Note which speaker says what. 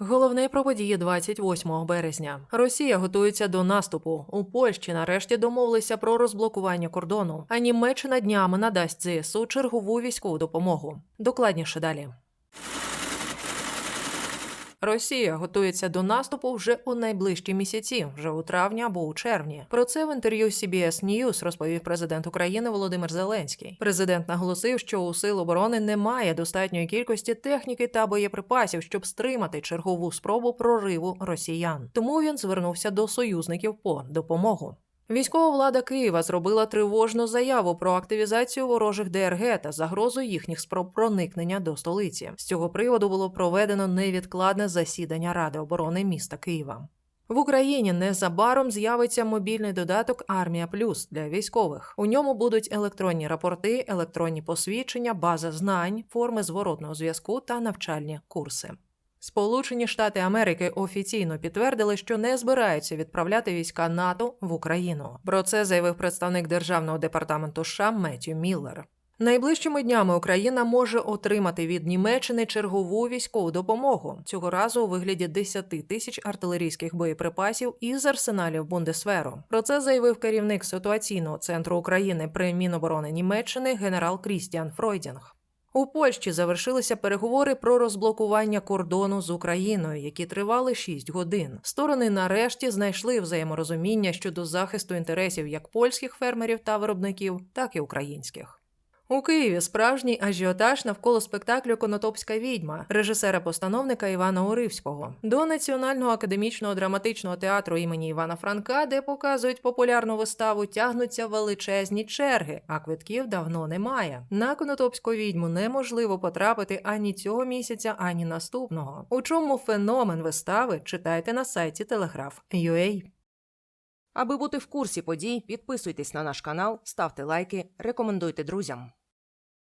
Speaker 1: Головне про події 28 березня. Росія готується до наступу. У Польщі нарешті домовилися про розблокування кордону. А Німеччина днями надасть ЗСУ чергову військову допомогу. Докладніше далі. Росія готується до наступу вже у найближчі місяці, вже у травні або у червні. Про це в інтерв'ю CBS News розповів президент України Володимир Зеленський. Президент наголосив, що у сил оборони немає достатньої кількості техніки та боєприпасів, щоб стримати чергову спробу прориву росіян. Тому він звернувся до союзників по допомогу. Військова влада Києва зробила тривожну заяву про активізацію ворожих ДРГ та загрозу їхніх спроб проникнення до столиці. З цього приводу було проведено невідкладне засідання Ради оборони міста Києва. В Україні незабаром з'явиться мобільний додаток Армія Плюс для військових. У ньому будуть електронні рапорти, електронні посвідчення, база знань, форми зворотного зв'язку та навчальні курси. Сполучені Штати Америки офіційно підтвердили, що не збираються відправляти війська НАТО в Україну. Про це заявив представник державного департаменту США Меттю Міллер. Найближчими днями Україна може отримати від Німеччини чергову військову допомогу цього разу у вигляді 10 тисяч артилерійських боєприпасів із арсеналів Бундесверу. Про це заявив керівник ситуаційного центру України при Міноборони Німеччини генерал Крістіан Фройдінг. У Польщі завершилися переговори про розблокування кордону з Україною, які тривали 6 годин. Сторони нарешті знайшли взаєморозуміння щодо захисту інтересів як польських фермерів та виробників, так і українських. У Києві справжній ажіотаж навколо спектаклю Конотопська відьма режисера-постановника Івана Уривського до Національного академічного драматичного театру імені Івана Франка, де показують популярну виставу, тягнуться величезні черги, а квитків давно немає. На Конотопську відьму неможливо потрапити ані цього місяця, ані наступного. У чому феномен вистави читайте на сайті Телеграф.ua.
Speaker 2: Аби бути в курсі подій, підписуйтесь на наш канал, ставте лайки, рекомендуйте друзям.